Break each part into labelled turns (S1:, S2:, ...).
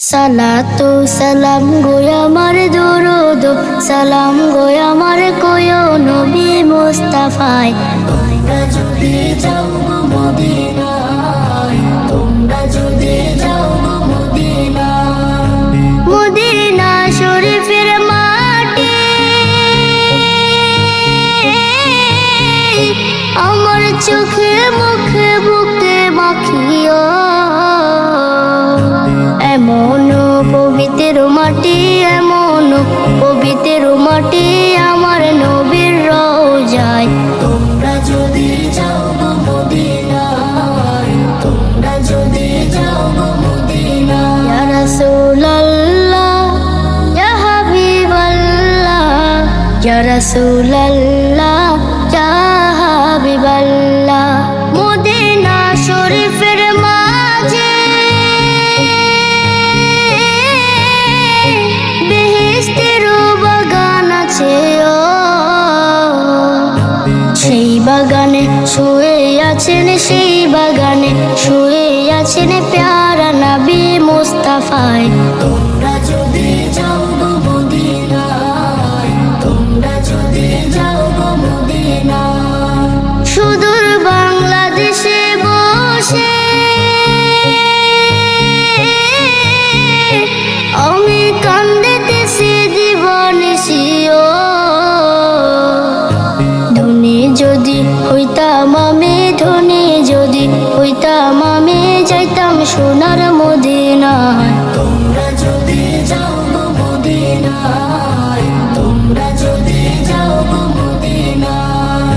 S1: সালাতু সালাম গোয় আমার সালাম গোয় কোয় নবী মুস্তাফায়। তোমরা যদি যাও মদিনায়, তোমরা যদি যাও মদিনা শরীফের মাটি, আমার চোখে মুখে মাটি এমন পবিত্র মাটি আমার নবীর রোজায়। তোমরা যদি যাও গো মদিনায় তোমরা যদি যাও গো মদিনায়। ইয়া রাসূলুল্লাহ ইয়া হাবিবাল্লাহ ইয়া রাসূলুল্লাহ। সেই বাগানে শুয়ে আছেন সেই বাগানে। সোনার মদিনায় তোমরা যদি যাও গো মদিনায় তোমরা যদি যাও গো মদিনায়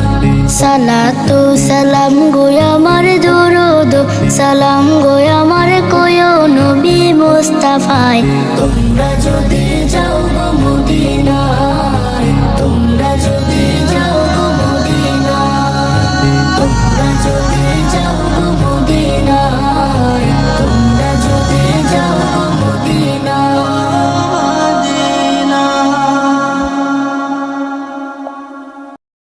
S1: সালাতু সালাম গোয় আমার দরুদ সালাম গোয় আমার কোয় নবী মুস্তাফায় তোমরা যদি যাও গো মদিনায়